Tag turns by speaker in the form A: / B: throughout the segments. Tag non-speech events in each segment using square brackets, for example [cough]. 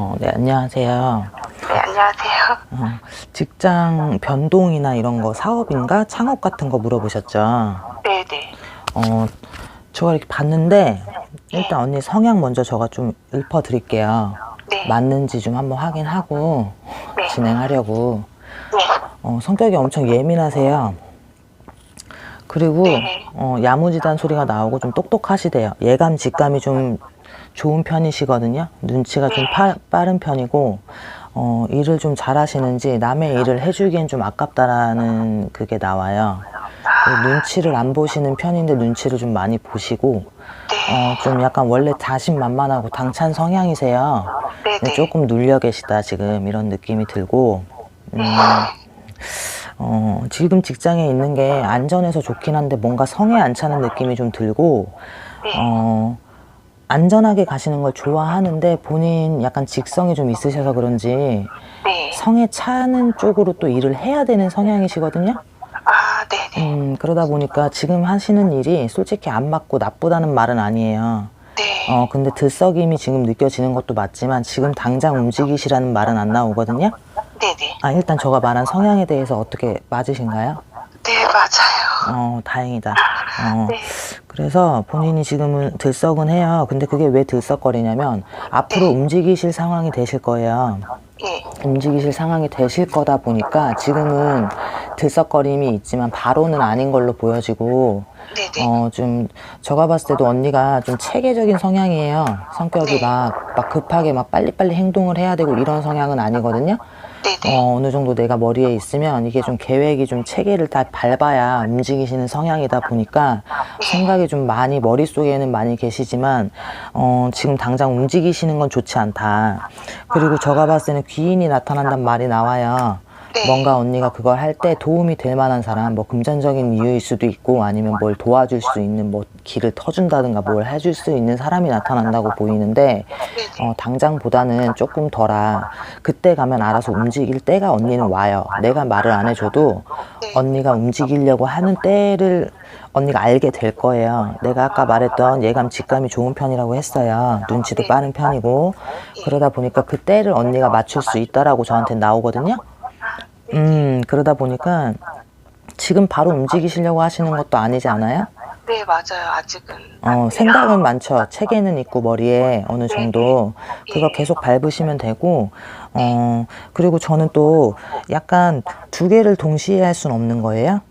A: 어, 네, 안녕하세요.
B: 네, 안녕하세요.
A: 어, 직장 변동이나 이런 거 사업인가 창업 같은 거 물어보셨죠?
B: 네, 네.
A: 어, 제가 이렇게 봤는데 일단 언니 성향 먼저 제가 좀 읊어 드릴게요.
B: 네.
A: 맞는지 좀 한번 확인하고
B: 네.
A: 진행하려고.
B: 네.
A: 어, 성격이 엄청 예민하세요. 그리고
B: 네.
A: 어, 야무지단 소리가 나오고 좀 똑똑하시대요. 예감, 직감이 좀 좋은 편이시거든요. 눈치가 좀 파- 빠른 편이고 어, 일을 좀 잘하시는지 남의 일을 해주기엔 좀 아깝다라는 그게 나와요. 그리고 눈치를 안 보시는 편인데 눈치를 좀 많이 보시고
B: 네.
A: 어, 좀 약간 원래 자신만만하고 당찬 성향이세요.
B: 네, 네.
A: 조금 눌려 계시다 지금 이런 느낌이 들고 음, 어, 지금 직장에 있는 게 안전해서 좋긴 한데 뭔가 성에 안 차는 느낌이 좀 들고
B: 네.
A: 어, 안전하게 가시는 걸 좋아하는데 본인 약간 직성이 좀 있으셔서 그런지
B: 네.
A: 성에 차는 쪽으로 또 일을 해야 되는 성향이시거든요.
B: 아, 네, 네.
A: 음, 그러다 보니까 지금 하시는 일이 솔직히 안 맞고 나쁘다는 말은 아니에요.
B: 네.
A: 어, 근데 들썩임이 지금 느껴지는 것도 맞지만 지금 당장 움직이시라는 말은 안 나오거든요.
B: 네, 네.
A: 아, 일단 저가 말한 성향에 대해서 어떻게 맞으신가요?
B: 네, 맞아요.
A: 어, 다행이다. 어,
B: 네.
A: 그래서 본인이 지금은 들썩은 해요. 근데 그게 왜 들썩거리냐면 앞으로 움직이실 상황이 되실 거예요.
B: 예.
A: 움직이실 상황이 되실 거다 보니까 지금은 들썩거림이 있지만 바로는 아닌 걸로 보여지고
B: 네, 네.
A: 어, 좀, 제가 봤을 때도 언니가 좀 체계적인 성향이에요. 성격이
B: 네.
A: 막, 막 급하게 막 빨리빨리 행동을 해야 되고 이런 성향은 아니거든요.
B: 네, 네.
A: 어, 어느 정도 내가 머리에 있으면 이게 좀 계획이 좀 체계를 다 밟아야 움직이시는 성향이다 보니까 생각이 좀 많이 머릿속에는 많이 계시지만 어, 지금 당장 움직이시는 건 좋지 않다. 그리고 제가 봤을 때는 귀인이 나타난단 말이 나와요.
B: 네.
A: 뭔가 언니가 그걸 할 때 도움이 될 만한 사람, 뭐 금전적인 이유일 수도 있고 아니면 뭘 도와줄 수 있는 뭐 길을 터준다든가 뭘 해줄 수 있는 사람이 나타난다고 보이는데
B: 네, 네.
A: 어, 당장보다는 조금 덜아. 그때 가면 알아서 움직일 때가 언니는 와요. 내가 말을 안 해줘도
B: 네.
A: 언니가 움직이려고 하는 때를 언니가 알게 될 거예요. 내가 아까 말했던 예감, 직감이 좋은 편이라고 했어요. 눈치도 빠른 편이고. 그러다 보니까 그 때를 언니가 맞출 수 있다라고 저한테 나오거든요. 음, 그러다 보니까 지금 바로 움직이시려고 하시는 것도 아니지 않아요?
B: 네, 맞아요. 아직은.
A: 어, 생각은 많죠. 체계는 있고 머리에 어느 정도 그거
B: 예.
A: 계속 밟으시면 되고 어, 그리고 저는 또 약간 두 개를 동시에 할 수는 없는 거예요.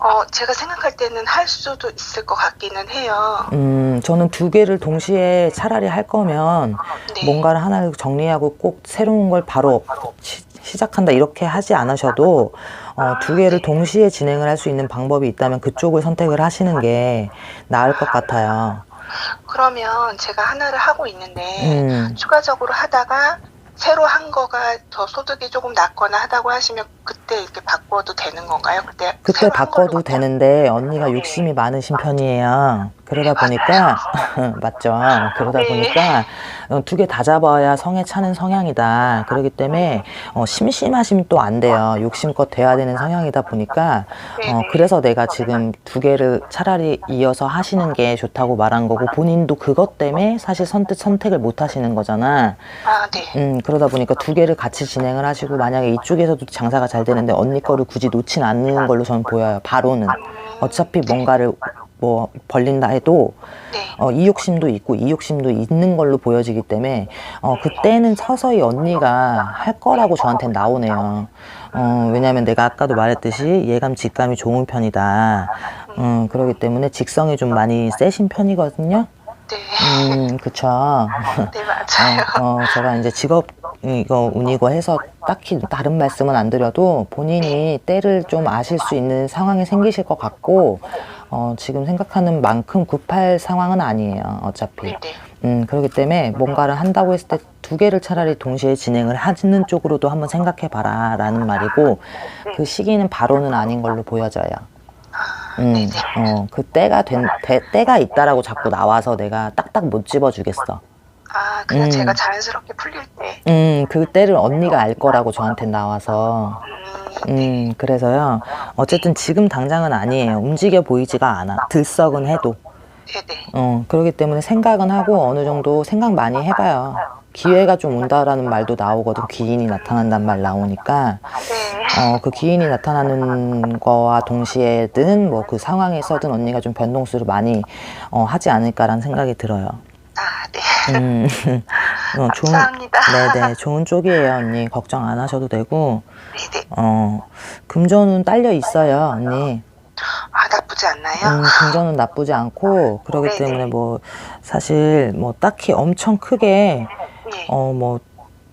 B: 어, 제가 생각할 때는 할 수도 있을 것 같기는 해요.
A: 음, 저는 두 개를 동시에 차라리 할 거면
B: 네.
A: 뭔가를 하나를 정리하고 꼭 새로운 걸 바로 시, 시작한다 이렇게 하지 않으셔도 어, 두 개를 동시에 진행을 할 수 있는 방법이 있다면 그쪽을 선택을 하시는 게 나을 것 같아요.
B: 그러면 제가 하나를 하고 있는데
A: 음.
B: 추가적으로 하다가 새로 한 거가 더 소득이 조금 낮거나 하다고 하시면 그때 이렇게 바꿔도 되는 건가요? 그때
A: 그때 바꿔도 되는데 언니가 욕심이 많으신 편이에요. 그러다 보니까 [laughs] 맞죠. 그러다
B: 네.
A: 보니까 어, 두 개 다 잡아야 성에 차는 성향이다. 그렇기 때문에 어, 심심하시면 또 안 돼요. 욕심껏 돼야 되는 성향이다 보니까 어, 그래서 내가 지금 두 개를 차라리 이어서 하시는 게 좋다고 말한 거고 본인도 그것 때문에 사실 선뜻 선택을 못 하시는 거잖아.
B: 아, 네.
A: 음, 그러다 보니까 두 개를 같이 진행을 하시고 만약에 이쪽에서도 장사가 잘 되는데 언니 거를 굳이 놓진 않는 걸로 저는 보여요. 바로는. 어차피 뭔가를 뭐 벌린다 해도
B: 네.
A: 어, 이 욕심도 있고 이 욕심도 있는 걸로 보여지기 때문에 어, 그때는 서서히 언니가 할 거라고 저한테 나오네요. 어, 왜냐면 내가 아까도 말했듯이 예감 직감이 좋은 편이다. 음, 그렇기 때문에 직성이 좀 많이 세신 편이거든요.
B: 네.
A: 음, 그쵸.
B: 네, [laughs] 맞아요.
A: 어, 어, 제가 이제 직업 이거 운이고 해서 딱히 다른 말씀은 안 드려도 본인이 때를 좀 아실 수 있는 상황이 생기실 것 같고 어, 지금 생각하는 만큼 급할 상황은 아니에요. 어차피.
B: 네, 네.
A: 음, 그렇기 때문에 뭔가를 한다고 했을 때 두 개를 차라리 동시에 진행을 하는 쪽으로도 한번 생각해 봐라 라는 말이고 그 시기는 바로는 아닌 걸로 보여져요.
B: 아,
A: 음,
B: 네, 네.
A: 어, 그 때가 된, 때, 때가 있다라고 자꾸 나와서 내가 딱딱 못 집어주겠어.
B: 아, 그냥
A: 음.
B: 제가 자연스럽게 풀릴 때.
A: 음, 그 때를 언니가 알 거라고 저한테 나와서.
B: 음,
A: 음, 그래서요. 어쨌든 지금 당장은 아니에요. 움직여 보이지가 않아. 들썩은 해도.
B: 네네.
A: 어, 그렇기 때문에 생각은 하고 어느 정도 생각 많이 해봐요. 기회가 좀 온다라는 말도 나오거든. 기인이 나타난단 말 나오니까.
B: 네.
A: 어, 그 기인이 나타나는 거와 동시에든 뭐 그 상황에서든 언니가 좀 변동수를 많이 어, 하지 않을까라는 생각이 들어요.
B: 아, 네.
A: 음, [laughs] 어, 좋은,
B: 감사합니다.
A: 네네, 좋은 쪽이에요, 언니. 걱정 안 하셔도 되고,
B: 네네.
A: 어, 금전은 딸려 있어요, 언니.
B: 아, 나쁘지 않나요?
A: 음, 금전은 나쁘지 않고, 그러기
B: 네네.
A: 때문에 뭐, 사실 뭐 딱히 엄청 크게,
B: 네.
A: 어, 뭐,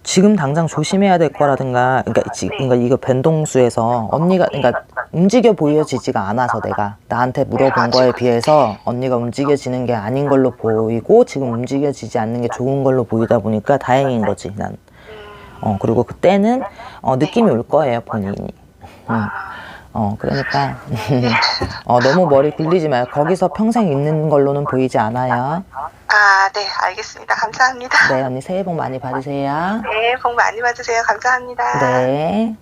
A: 지금 당장 조심해야 될 거라든가, 그러니까, 지, 그러니까 이거 변동수에서 언니가, 그러니까 움직여 보여지지가 않아서 내가 나한테 물어본 거에 비해서 언니가 움직여지는 게 아닌 걸로 보이고 지금 움직여지지 않는 게 좋은 걸로 보이다 보니까 다행인 거지, 난.
B: 음,
A: 어, 그리고 그때는, 어, 느낌이 올 거예요, 본인이. 음. 어, 그러니까, [laughs] 어, 너무 머리 굴리지 마요. 거기서 평생 있는 걸로는 보이지 않아요.
B: 아, 네. 알겠습니다. 감사합니다.
A: 네, 언니 새해 복 많이 받으세요.
B: 네, 복 많이 받으세요. 감사합니다.
A: 네.